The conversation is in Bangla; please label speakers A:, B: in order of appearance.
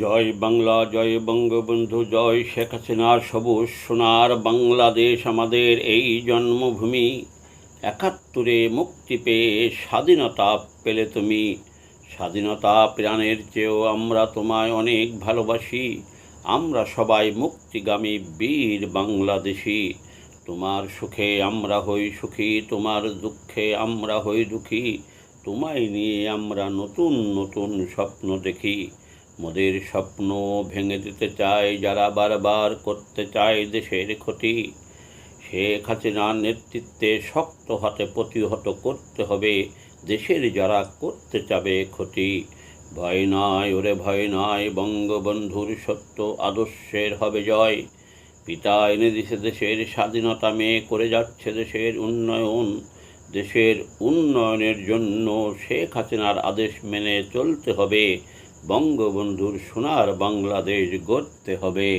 A: জয় বাংলা, জয় বঙ্গবন্ধু, জয় শেখ হাসিনার সবুজ সোনার বাংলাদেশ আমাদের এই জন্মভূমি। একাত্তরে মুক্তি পেয়ে স্বাধীনতা পেলে তুমি। স্বাধীনতা প্রাণের চেয়েও আমরা তোমায় অনেক ভালোবাসি। আমরা সবাই মুক্তিগামী বীর বাংলাদেশি। তোমার সুখে আমরা হই সুখী, তোমার দুঃখে আমরা হই দুঃখী। তোমায় নিয়ে আমরা নতুন নতুন স্বপ্ন দেখি। মোদের স্বপ্ন ভেঙে দিতে চায় যারা বারবার করতে চায় দেশের ক্ষতি। শেখ হাসিনার নেতৃত্বে শক্ত হাতে প্রতিহত করতে হবে, দেশের যারা করতে চাবে ক্ষতি। ভয় নয় ওরে ভয় নয় বঙ্গবন্ধুর সত্য আদর্শের হবে জয়। পিতা এনে দিছে দেশের স্বাধীনতা মেয়ে, করে যাচ্ছে দেশের উন্নয়ন। দেশের উন্নয়নের জন্য শেখ হাসিনার আদেশ মেনে চলতে হবে বঙ্গবন্ধুর সোনার বাংলাদেশ গড়তে হবে।